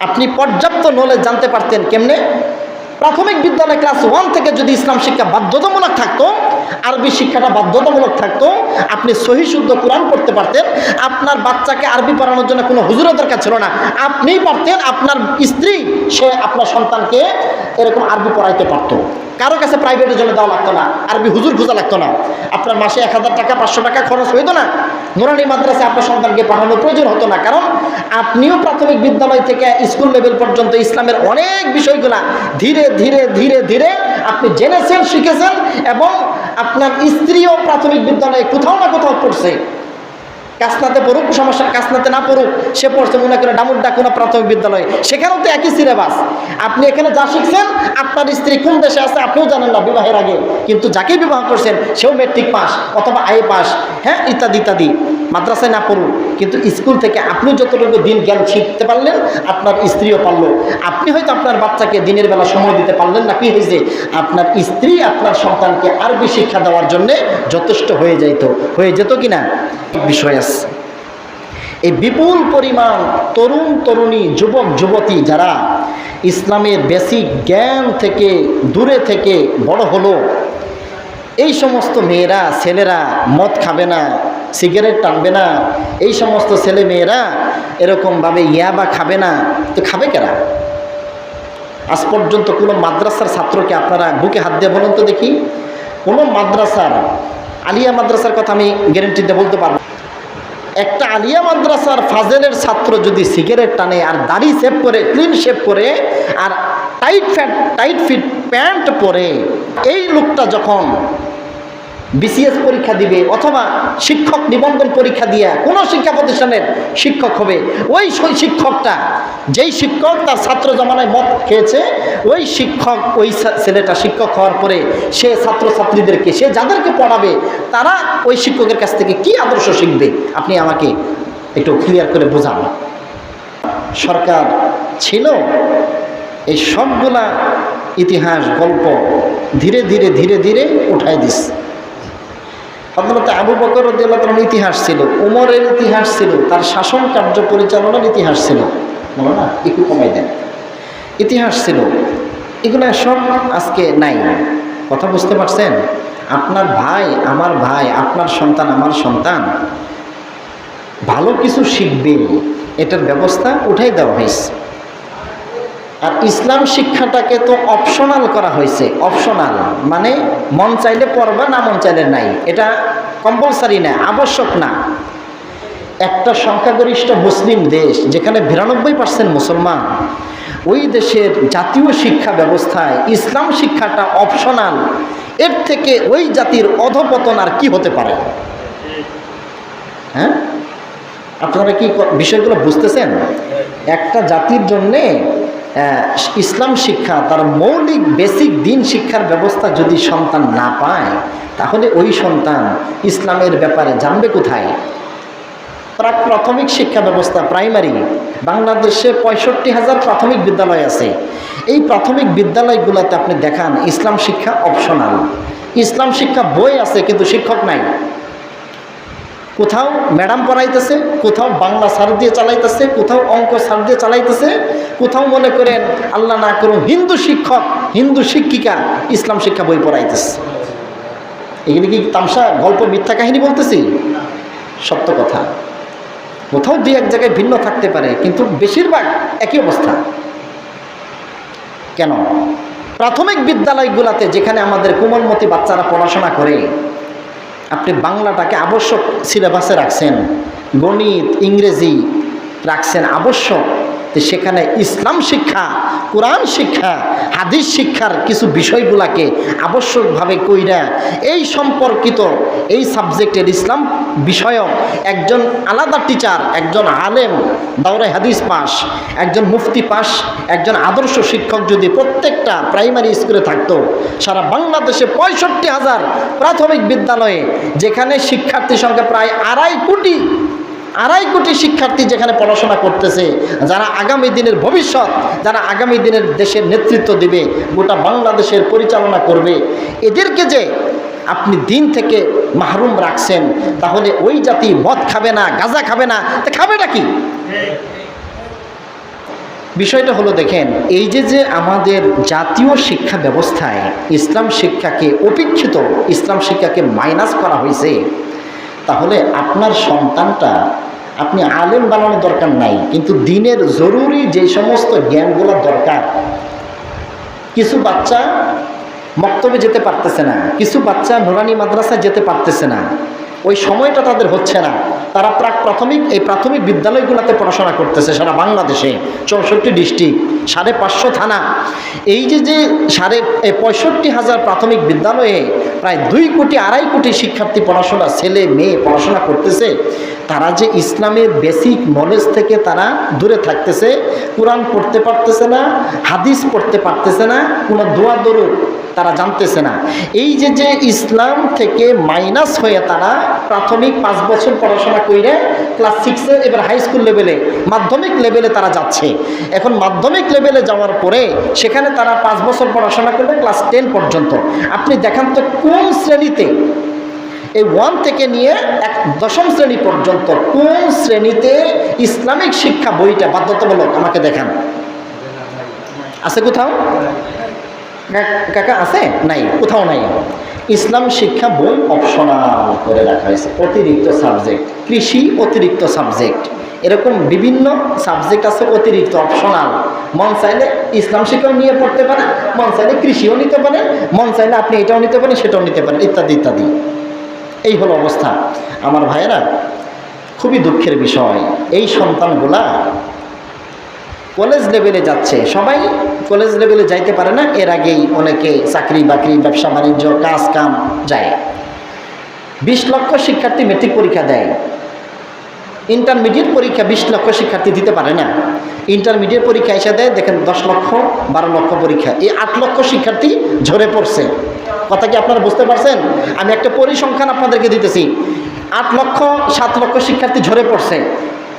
আপনি পর্যাপ্ত নলেজ জানতে পারতেন কেমনে? প্রাথমিক বিদ্যালয় ক্লাস ওয়ান থেকে যদি ইসলাম শিক্ষা বাধ্যতামূলক থাকতো, আরবি শিক্ষাটা বাধ্যতামূলক থাকতো, আপনি সহি শুদ্ধ কোরআন পড়তে পারতেন, আপনার বাচ্চাকে আরবি পড়ানোর জন্য কোনো হুজুরের দরকার ছিল না। আপনিই পারতেন, আপনার স্ত্রী, সে আপনার সন্তানকে এরকম আরবি পড়াইতে পারতো। কারও কাছে প্রাইভেটের জন্য দেওয়া লাগতো না, আরবি হুজুর খোঁজা লাগতো না। আপনার মাসে এক হাজার টাকা, পাঁচশো টাকা খরচ হইতো না। নোরানি মাদ্রাসে আপনার সন্তানকে পাঠানোর প্রয়োজন হতো না। কারণ আপনিও প্রাথমিক বিদ্যালয় থেকে স্কুল লেভেল পর্যন্ত ইসলামের অনেক বিষয়গুলা ধীরে ধীরে ধীরে ধীরে আপনি জেনেছেন, শিখেছেন এবং আপনার স্ত্রীও প্রাথমিক বিদ্যালয়ে কোথাও না কোথাও পড়ছে। কাসনাতে পড়ুক, সমস্যা কাসনাতে না পড়ুক, সে পড়ছে মনে করে ডামুড্ডা কোনো প্রাথমিক বিদ্যালয়ে। সেখানেও তো একই সিলেবাস। আপনি এখানে যা শিখছেন, আপনার স্ত্রী কোন দেশে আছে আপনিও জানেন না বিবাহের আগে। কিন্তু যাকে বিবাহ করছেন, সেও মেট্রিক পাস অথবা আই পাস হ্যাঁ ইত্যাদি ইত্যাদি। মাদ্রাসায় না পড়ুক, কিন্তু স্কুল থেকে আপনি যতটুকু দিন জ্ঞান শিখতে পারলেন, আপনার স্ত্রীও পারল। আপনি হয়তো আপনার বাচ্চাকে দিনের বেলা সময় দিতে পারলেন না, কি হয়েছে? আপনার স্ত্রী আপনার সন্তানকে আরবি শিক্ষা দেওয়ার জন্যে যথেষ্ট হয়ে যাইত। হয়ে যেত কি না বিষয় আছে। এই বিপুল পরিমাণ তরুণ তরুণী, যুবক যুবতী যারা ইসলামের বেসিক জ্ঞান থেকে দূরে থেকে বড় হলো, এই সমস্ত মেয়েরা, ছেলেরা মদ খাবে না, সিগারেট টানবে না, এই সমস্ত ছেলে মেয়েরা এরকমভাবে ইয়াবা খাবে না, তো খাবে কেরা? আজ পর্যন্ত কোনো মাদ্রাসার ছাত্রকে আপনারা বুকে হাত দিয়ে বলুন তো দেখি। কোনো মাদ্রাসার, আলিয়া মাদ্রাসার কথা আমি গ্যারেন্টি দিয়ে বলতে পারব একটা আলিয়া মাদ্রাসার ফাজেলের ছাত্র যদি সিগারেট টানে আর দাড়ি সেভ করে ক্লিন শেভ করে আর tight fat tight fit pant পরে, এই লোকটা যখন বিসিএস পরীক্ষা দিবে অথবা শিক্ষক নিবন্ধন পরীক্ষা দিয়ে কোনো শিক্ষা প্রতিষ্ঠানের শিক্ষক হবে। ওই শিক্ষকটা, যেই শিক্ষক তার ছাত্র জমানায় মত খেয়েছে, ওই শিক্ষক, ওই ছেলেটা শিক্ষক হওয়ার পরে সে ছাত্রছাত্রীদেরকে, সে যাদেরকে পড়াবে, তারা ওই শিক্ষকের কাছ থেকে কি আদর্শ শিখবে? আপনি আমাকে একটু ক্লিয়ার করে বোঝান। সরকার ছিল, এই সবগুলা ইতিহাস, গল্প ধীরে ধীরে ধীরে ধীরে উঠাই দিচ্ছে হজরত আবু বকর রদিয়াল্লাহর ইতিহাস ছিল, উমরের ইতিহাস ছিল, তার শাসন কার্য পরিচালনার ইতিহাস ছিল। বলো না, একটু কমাই দেন। ইতিহাস ছিল। এগুলো সব আজকে নাই। কথা বুঝতে পারছেন? আপনার ভাই আমার ভাই, আপনার সন্তান আমার সন্তান, ভালো কিছু শিখবে এটার ব্যবস্থা উঠাই দেওয়া হয়েছে। আর ইসলাম শিক্ষাটাকে তো অপশনাল করা হয়েছে অপশনাল মানে মন চাইলে পড়বা, না মন চাইলে নাই। এটা কম্পালসারি না, আবশ্যক না। একটা সংখ্যাগরিষ্ঠ মুসলিম দেশ, যেখানে বিরানব্বই পার্সেন্ট মুসলমান, ওই দেশের জাতীয় শিক্ষা ব্যবস্থায় ইসলাম শিক্ষাটা অপশনাল এর থেকে ওই জাতির অধপতন আর কি হতে পারে? হ্যাঁ? আপনারা কি বিষয়গুলো বুঝতেছেন? একটা জাতির জন্যে ইসলাম শিক্ষা, তার মৌলিক বেসিক দিন শিক্ষার ব্যবস্থা যদি সন্তান না পায়, তাহলে ওই সন্তান ইসলামের ব্যাপারে জানবে কোথায়? প্রাক প্রাথমিক শিক্ষা ব্যবস্থা প্রাইমারি। বাংলাদেশে পঁয়ষট্টি হাজার প্রাথমিক বিদ্যালয় আছে। এই প্রাথমিক বিদ্যালয়গুলোতে আপনি দেখান, ইসলাম শিক্ষা অপশনাল ইসলাম শিক্ষা বই আছে, কিন্তু শিক্ষক নাই। কোথাও ম্যাডাম পড়াইতেছে, কোথাও বাংলা সার দিয়ে চালাইতেছে, কোথাও অঙ্ক সার দিয়ে চালাইতেছে, কোথাও মনে করেন আল্লাহ না করুন হিন্দু শিক্ষক, হিন্দু শিক্ষিকা ইসলাম শিক্ষা বই পড়াইতেছে। এগুলি কি তামসা, গল্প, মিথ্যা কাহিনী বলতেছি? সত্য কথা। কোথাও দুই এক জায়গায় ভিন্ন থাকতে পারে, কিন্তু বেশিরভাগ একই অবস্থা। কেন? প্রাথমিক বিদ্যালয়গুলোতে যেখানে আমাদের কোমলমতি বাচ্চারা পড়াশোনা করে আপনি বাংলাটাকে আবশ্যক সিলেবাসে রাখছেন গণিত ইংরেজি রাখছেন আবশ্যক। তো সেখানে ইসলাম শিক্ষা, কোরআন শিক্ষা, হাদিস শিক্ষার কিছু বিষয়গুলাকে আবশ্যকভাবে কইরা এই সম্পর্কিত এই সাবজেক্টের ইসলাম বিষয়ক একজন আলাদা টিচার, একজন আলেম, দাওরে হাদিস পাস, একজন মুফতি পাস, একজন আদর্শ শিক্ষক যদি প্রত্যেকটা প্রাইমারি স্কুলে থাকতো, সারা বাংলাদেশে পঁয়ষট্টি হাজার প্রাথমিক বিদ্যালয়ে যেখানে শিক্ষার্থীর সংখ্যা প্রায় আড়াই কোটি আড়াই কোটি শিক্ষার্থী যেখানে পড়াশোনা করতেছে, যারা আগামী দিনের ভবিষ্যৎ, যারা আগামী দিনের দেশের নেতৃত্ব দিবে, গোটা বাংলাদেশের পরিচালনা করবে, এদেরকে যে আপনি দিন থেকে মাহরুম রাখছেন, তাহলে ওই জাতি মদ খাবে না, গাঁজা খাবে না, তা খাবে নাকি বিষয়টা হলো দেখেন, এই যে যে আমাদের জাতীয় শিক্ষা ব্যবস্থায় ইসলাম শিক্ষাকে উপেক্ষিত ইসলাম শিক্ষাকে মাইনাস করা হয়েছে তাহলে আপনার সন্তানটা, আপনি আলেম বানানোর দরকার নাই, কিন্তু দিনের জরুরি যে সমস্ত জ্ঞানগুলো দরকার। কিছু বাচ্চা মক্তবে যেতে পারতেছে না, কিছু বাচ্চা নোরানি মাদ্রাসায় যেতে পারতেছে না। ওই সময়টা তাদের হচ্ছে না। তারা প্রাক প্রাথমিক এই প্রাথমিক বিদ্যালয়গুলোতে পড়াশোনা করতেছে সারা বাংলাদেশে, চৌষট্টি ডিস্ট্রিক্ট, সাড়ে পাঁচশো থানা। এই যে যে সাড়ে, এ পঁয়ষট্টি হাজার প্রাথমিক বিদ্যালয়ে প্রায় দুই কোটি, আড়াই কোটি শিক্ষার্থী পড়াশোনা, ছেলে, মেয়ে পড়াশোনা করতেছে, তারা যে ইসলামের বেসিক নলেজ থেকে তারা দূরে থাকতেছে, কোরআন পড়তে পারতেছে না, হাদিস পড়তে পারতেছে না, কোনো দোয়া দরুদ তারা জানতেছে না। এই যে যে ইসলাম থেকে মাইনাস হয়ে তারা প্রাথমিক পাঁচ বছর পড়াশোনা করে ক্লাস সিক্সে এবার হাই স্কুল লেভেলে মাধ্যমিক লেভেলে তারা যাচ্ছে। এখন মাধ্যমিক লেভেলে যাওয়ার পরে সেখানে তারা পাঁচ বছর পড়াশোনা করবে ক্লাস টেন পর্যন্ত। আপনি দেখান তো কোন শ্রেণীতে? এই ওয়ান থেকে নিয়ে এক দশম শ্রেণি পর্যন্ত কোন শ্রেণীতে ইসলামিক শিক্ষা বইটা বাধ্যতামূলক? আমাকে দেখান। আছে কোথাও? কাকা আছে? নাই, কোথাও নাই। ইসলাম শিক্ষা বই অপশনাল করে রাখা হয়েছে, অতিরিক্ত সাবজেক্ট কৃষি অতিরিক্ত সাবজেক্ট এরকম বিভিন্ন সাবজেক্ট আছে অতিরিক্ত অপশনাল মন চাইলে ইসলাম শিক্ষাও নিয়ে পড়তে পারে, মন চাইলে কৃষিও নিতে পারেন মন চাইলে আপনি এটাও নিতে পারেন, সেটাও নিতে পারেন, ইত্যাদি ইত্যাদি। এই হলো অবস্থা। আমার ভাইয়েরা, খুবই দুঃখের বিষয়, এই সন্তানগুলা কলেজ লেভেলে যাচ্ছে। সবাই কলেজ লেভেলে যাইতে পারে না, এর আগেই অনেকে চাকরি বাকরি, ব্যবসা বাণিজ্য, কাজ কাম যায়। বিশ লক্ষ শিক্ষার্থী মেট্রিক পরীক্ষা দেয়। ইন্টারমিডিয়েট পরীক্ষা বিশ লক্ষ শিক্ষার্থী দিতে পারে না। ইন্টারমিডিয়েট পরীক্ষা এসে দেয়, দেখেন দশ লক্ষ, বারো লক্ষ পরীক্ষা। এই আট লক্ষ শিক্ষার্থী ঝরে পড়ছে। কথা কি আপনারা বুঝতে পারছেন? আমি একটা পরিসংখ্যান আপনাদেরকে দিতেছি। আট লক্ষ, সাত লক্ষ শিক্ষার্থী ঝরে পড়ছে।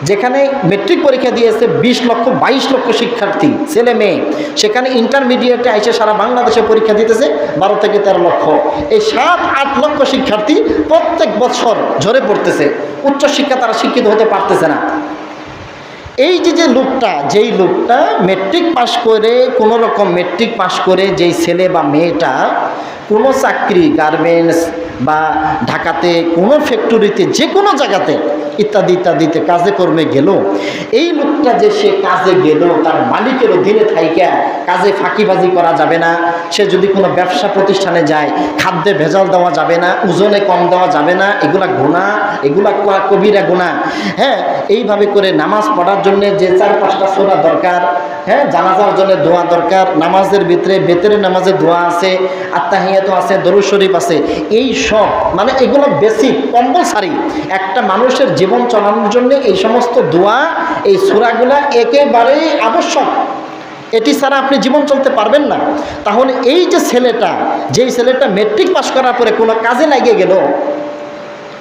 যেখানে মেট্রিক পরীক্ষা দিয়েছে বিশ লক্ষ, বাইশ লক্ষ শিক্ষার্থী, ছেলে, মেয়ে। সেখানে ইন্টারমিডিয়েটে আইসে সারা বাংলাদেশে পরীক্ষা দিতেছে বারো থেকে তেরো লক্ষ। এই সাত, আট লক্ষ শিক্ষার্থী প্রত্যেক বছর ঝরে পড়তেছে। উচ্চশিক্ষা তারা শিক্ষিত হতে পারতেছে না। এই যে যে লোকটা যেই লোকটা মেট্রিক পাশ করে, কোনো রকম মেট্রিক পাশ করে যেই ছেলে বা মেয়েটা কোনো চাকরি গার্মেন্টস বা ঢাকাতে, কোনো ফ্যাক্টরিতে যে কোনো জায়গাতে ইত্যাদি, ইত্যাদিতে কাজে কর্মে গেল। এই লোকটা যে সে কাজে গেল, তার মালিকের অধীনে থাইকা কাজে ফাঁকিবাজি করা যাবে না। সে যদি কোনো ব্যবসা প্রতিষ্ঠানে যায়, খাদ্যে ভেজাল দেওয়া যাবে না, ওজনে কম দেওয়া যাবে না, এগুলা গুণা এগুলা কবিরা গোনা হ্যাঁ এইভাবে করে নামাজ পড়ার জন্য যে চার, পাঁচটা সোনা দরকার হ্যাঁ জানাজার জন্য দোয়া দরকার, নামাজের ভিতরে, বেতরে নামাজের দোয়া আছে আত্মাহিয়াত আছে, দরুদ শরীফ আছে, এই সব মানে এগুলো বেসিক কম্পালসারি একটা মানুষের জীবন চালানোর জন্য এই সমস্ত দোয়া, এই সুরাগুলা একেবারেই আবশ্যক। এটি ছাড়া আপনি জীবন চলতে পারবেন না। তাহলে এই যে ছেলেটা, যেই ছেলেটা মেট্রিক পাশ করার পরে কোনো কাজে লাগিয়ে গেল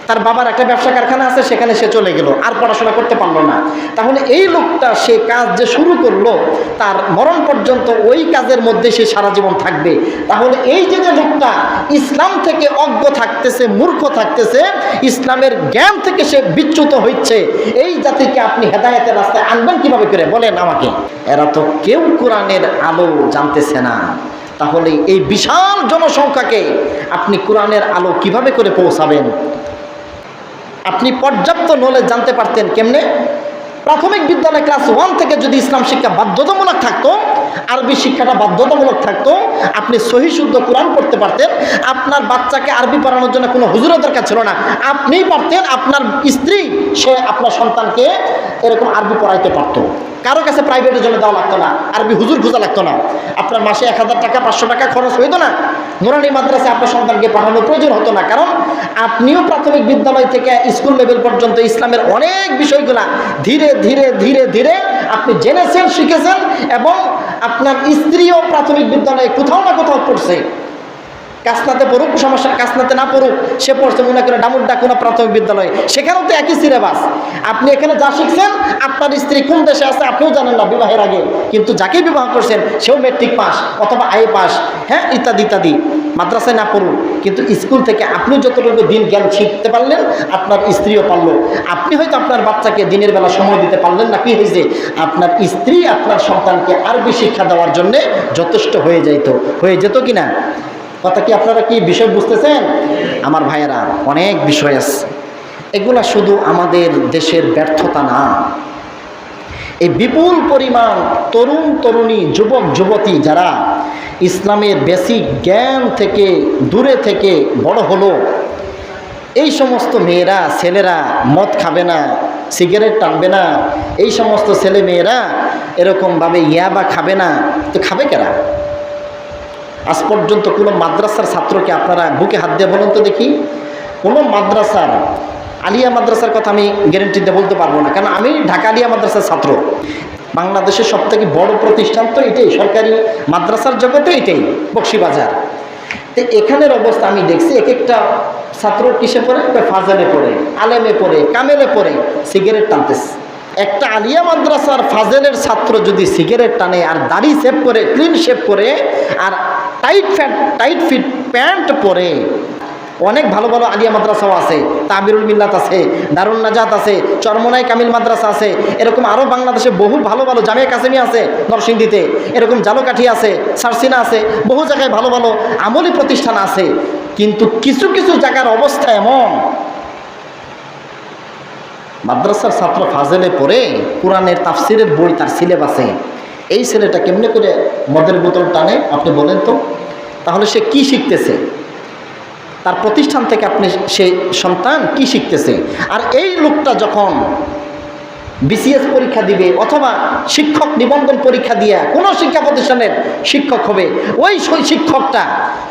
তার বাবার একটা ব্যবসা কারখানা আছে, সেখানে সে চলে গেল। আর পড়াশোনা করতে পারল না। তাহলে এই লোকটা সে কাজ যে শুরু করল, তার মরণ পর্যন্ত ওই কাজের মধ্যে সে সারা জীবন থাকবে। তাহলে এই যে যে লোকটা ইসলাম থেকে অজ্ঞ থাকতেছে, মূর্খ থাকতেছে, ইসলামের জ্ঞান থেকে সে বিচ্যুত হচ্ছে এই জাতিকে আপনি হেদায়েতের রাস্তায় আনবেন কীভাবে করে? বলেন আমাকে। এরা তো কেউ কোরআনের আলো জানতেছে না। তাহলে এই বিশাল জনসংখ্যাকে আপনি কোরআনের আলো কীভাবে করে পৌঁছাবেন? আপনি পর্যাপ্ত নলেজ জানতে পারতেন কেমনে? প্রাথমিক বিদ্যালয় ক্লাস ওয়ান থেকে যদি ইসলাম শিক্ষা বাধ্যতামূলক থাকতো, আরবি শিক্ষাটা বাধ্যতামূলক থাকতো, আপনি সহি শুদ্ধ কোরআন পড়তে পারতেন, আপনার বাচ্চাকে আরবি পড়ানোর জন্য কোনো হুজুরের দরকার ছিল না। আপনিই পারতেন, আপনার স্ত্রী, সে আপনার সন্তানকে এরকম আরবি পড়াইতে পারতো। কারও কাছে প্রাইভেটের জন্য দেওয়া লাগতো না, আরবি হুজুর খোঁজা লাগতো না। আপনার মাসে এক হাজার টাকা, পাঁচশো টাকা খরচ হইতো না। নুরানি মাদ্রাসা আপনার সন্তানকে পাঠানোর প্রয়োজন হতো না। কারণ আপনিও প্রাথমিক বিদ্যালয় থেকে স্কুল লেভেল পর্যন্ত ইসলামের অনেক বিষয়গুলা ধীরে ধীরে ধীরে ধীরে আপনি জেনেছেন, শিখেছেন এবং আপনার স্ত্রীও প্রাথমিক বিদ্যালয়ে কোথাও না কোথাও পড়ছে। কাসনাতে পড়ুক, সমস্যা কাসনাতে না পড়ুক, সে পড়ছে মনে করে ডামুর ডাকুনা প্রাথমিক বিদ্যালয়। সেখানেও তো একই সিলেবাস আপনি এখানে যা শিখছেন, আপনার স্ত্রী কোন দেশে আছে আপনিও জানেন না বিবাহের আগে। কিন্তু যাকে বিবাহ করছেন, সেও মেট্রিক পাস অথবা আই পাস হ্যাঁ ইত্যাদি ইত্যাদি। মাদ্রাসায় না পড়ুন কিন্তু স্কুল থেকে আপনি যতটুকু দিন জ্ঞান শিখতে পারলেন, আপনার স্ত্রীও পারল। আপনি হয়তো আপনার বাচ্চাকে দিনের বেলা সময় দিতে পারলেন না, কি হয়েছে? আপনার স্ত্রী আপনার সন্তানকে আরবি শিক্ষা দেওয়ার জন্য যথেষ্ট হয়ে যাইতো। হয়ে যেত কি না কথা কি আপনারা কি বিষয় বুঝতেছেন? আমার ভাইয়েরা, অনেক বিষয় আছে। এগুলা শুধু আমাদের দেশের ব্যর্থতা না। এই বিপুল পরিমাণ তরুণ তরুণী, যুবক, যুবতী যারা ইসলামের বেসিক জ্ঞান থেকে দূরে থেকে বড় হলো, এই সমস্ত মেয়েরা, ছেলেরা মদ খাবে না, সিগারেট টানবে না, এই সমস্ত ছেলে মেয়েরা এরকমভাবে ইয়াবা খাবে না, তো খাবে কেনা আজ পর্যন্ত কোনো মাদ্রাসার ছাত্রকে আপনারা বুকে হাত দিয়ে বলুন তো দেখি। কোনো মাদ্রাসার আলিয়া মাদ্রাসার কথা আমি গ্যারেন্টি দিয়ে বলতে পারব না। কারণ আমি ঢাকা আলিয়া মাদ্রাসার ছাত্র। বাংলাদেশের সব থেকে বড় প্রতিষ্ঠান তো এটাই, সরকারি মাদ্রাসার জগতে এটাই, বক্সিবাজার। তো এখানের অবস্থা আমি দেখছি এক একটা ছাত্র কিসে পড়ে? ফাজালে পড়ে, আলেমে পড়ে, কামেলে পড়ে, সিগারেট টানতেছে। একটা আলিয়া মাদ্রাসার ফাজেলের ছাত্র যদি সিগারেট টানে আর দাড়ি সেভ করে ক্লিন শেভ করে আর tight fat tight fit pant পরে, অনেক ভালো ভালো আলিয়া মাদ্রাসাও আছে তাবিরুল মিল্লাত আছে দারুল নাজাত আছে, চরমনাই কামিল মাদ্রাসা আছে, এরকম আরও বাংলাদেশে বহু ভালো ভালো জামে কাসেমি আছে নরসিংদীতে, এরকম জালকাঠি আছে, সারসিনা আছে, বহু জায়গায় ভালো ভালো আমলি প্রতিষ্ঠান আছে, কিন্তু কিছু কিছু জায়গার অবস্থা এমন মাদ্রাসার ছাত্র ফাজেলে পড়ে কোরআনের তাফসিরের বই তার সিলেবাসে। এই ছেলেটা কেমনে করে মদের বোতল টানে, আপনি বলেন তো? তাহলে সে কি শিখতেছে? তার প্রতিষ্ঠান থেকে আপনি সে সন্তান কি শিখতেছে? আর এই লোকটা যখন বিসিএস পরীক্ষা দিবে অথবা শিক্ষক নিবন্ধন পরীক্ষা দিয়ে কোনো শিক্ষা প্রতিষ্ঠানের শিক্ষক হবে। ওই শিক্ষকটা,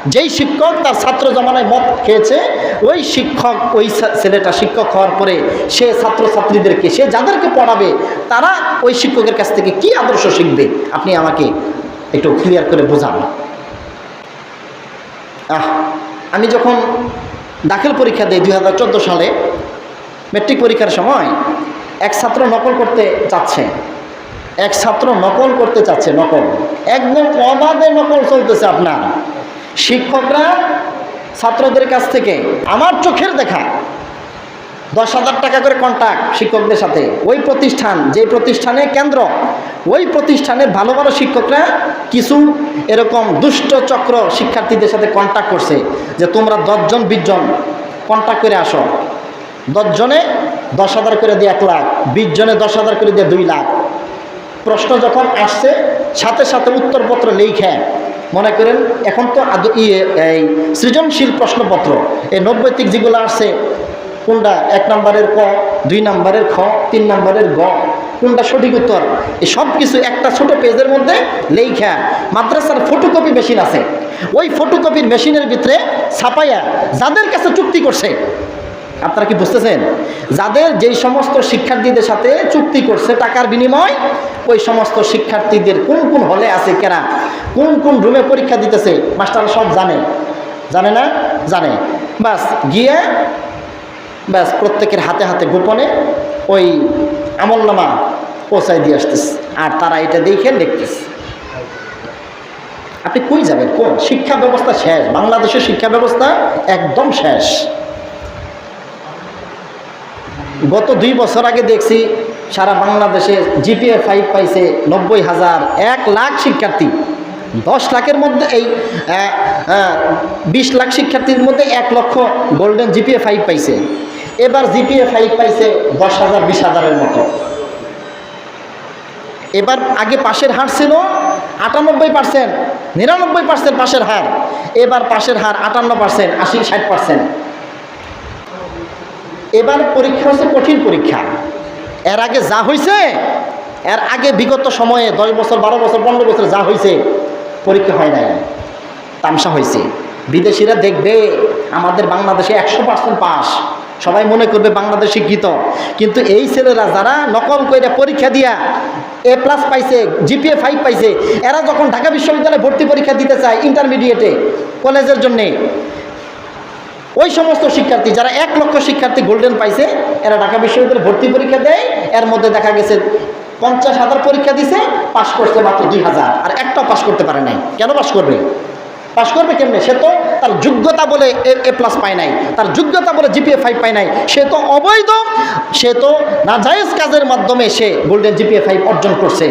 যেই শিক্ষক তার ছাত্র জমানায় মত খেয়েছে, ওই শিক্ষক, ওই ছেলেটা শিক্ষক হওয়ার পরে সে ছাত্রছাত্রীদেরকে, সে যাদেরকে পড়াবে, তারা ওই শিক্ষকের কাছ থেকে কি আদর্শ শিখবে? আপনি আমাকে একটু ক্লিয়ার করে বোঝান। আহ, আমি যখন দাখিল পরীক্ষা দিই দু হাজার চোদ্দ সালে মেট্রিক পরীক্ষার সময় এক ছাত্র নকল করতে চাচ্ছে। এক ছাত্র নকল করতে চাচ্ছে, নকল। একদম অবাধে নকল চলতেছে আপনার। শিক্ষকরা ছাত্রদের কাছ থেকে, আমার চোখের দেখা। দশ হাজার টাকা করে কন্ট্যাক্ট শিক্ষকদের সাথে। ওই প্রতিষ্ঠান, যে প্রতিষ্ঠানে কেন্দ্র, ওই প্রতিষ্ঠানের ভালো ভালো শিক্ষকরা কিছু এরকম দুষ্ট চক্র শিক্ষার্থীদের সাথে কন্ট্যাক্ট করছে যে তোমরা দশজন, বিশজন কন্ট্যাক্ট করে আসো। দশজনে দশ হাজার করে দিয়ে এক লাখ, বিশ জনে দশ হাজার করে দিয়ে দুই লাখ। প্রশ্ন যখন আসছে, সাথে সাথে উত্তরপত্র লিখে মনে করেন, এখন তো ইয়ে এই সৃজনশীল প্রশ্নপত্র। এই নব্বৈতিক যেগুলো আসছে, কোনটা এক নম্বরের ক, দুই নম্বরের খ, তিন নম্বরের গ, কোনটা সঠিক উত্তর? এই সব কিছু একটা ছোট পেজের মধ্যে লেখা মাদ্রাসার ফটোকপি মেশিন আছে। ওই ফটোকপির মেশিনের ভিতরে ছাপাইয়া যাদের কাছে চুক্তি করছে আপনারা কি বুঝতেছেন? যাদের যেই সমস্ত শিক্ষার্থীদের সাথে চুক্তি করছে টাকার বিনিময়, ওই সমস্ত শিক্ষার্থীদের কোন কোন হলে আছে কেনা? কোন কোন রুমে পরীক্ষা দিতেছে? মাস্টার সব জানে। জানে না? জানে। বাস গিয়ে ব্যাস প্রত্যেকের হাতে হাতে গোপনে ওই আমলনামা পৌঁছায় দিয়ে আসতেছে। আর তারা এটা দেখে লিখতেছে। আপনি কই যাবেন? কোন? শিক্ষা ব্যবস্থা শেষ। বাংলাদেশের শিক্ষা ব্যবস্থা একদম শেষ। গত দুই বছর আগে দেখছি সারা বাংলাদেশে জিপিএ ফাইভ পাইছে নব্বই হাজার এক লাখ শিক্ষার্থী। দশ লাখের মধ্যে এই বিশ লাখ শিক্ষার্থীর মধ্যে এক লক্ষ গোল্ডেন জিপিএ ফাইভ পাইছে। এবার জিপিএ ফাইভ পাইছে দশ হাজার, বিশ হাজারের মতো। এবার আগে পাশের হার ছিল আটানব্বই পার্সেন্ট, নিরানব্বই পার্সেন্ট পাশের হার। এবার পাশের হার আটান্ন পার্সেন্ট, আশি, ষাট পার্সেন্ট। এবার পরীক্ষা হচ্ছে কঠিন পরীক্ষা। এর আগে যা হয়েছে এর আগে বিগত সময়ে দশ বছর, বারো বছর, পনেরো বছর যা হয়েছে পরীক্ষা হয় নাই। তামসা হয়েছে বিদেশিরা দেখবে আমাদের বাংলাদেশে একশো পার্সেন্ট পাস। সবাই মনে করবে বাংলাদেশ শিক্ষিত কিন্তু এই ছেলেরা যারা নকল করে পরীক্ষা দিয়া এ প্লাস পাইছে জিপিএ ফাইভ পাইছে, এরা যখন ঢাকা বিশ্ববিদ্যালয়ে ভর্তি পরীক্ষা দিতে চায় ইন্টারমিডিয়েটে কলেজের জন্যে ওই সমস্ত শিক্ষার্থী, যারা এক লক্ষ শিক্ষার্থী গোল্ডেন পাইছে, এরা ঢাকা বিশ্ববিদ্যালয়ে ভর্তি পরীক্ষা দেয়। এর মধ্যে দেখা গেছে, পঞ্চাশ হাজার পরীক্ষা দিছে পাশ করছে মাত্র দুই হাজার। আর একটাও পাশ করতে পারে নাই। কেন পাশ করবে? পাশ করবে কেমনে? সে তো তার যোগ্যতা বলে এ প্লাস পায় নাই। তার যোগ্যতা বলে জিপিএ ফাইভ পায় নাই। সে তো অবৈধ। সে তো নাজায়েজ কাজের মাধ্যমে সে গোল্ডেন জিপিএ ফাইভ অর্জন করছে।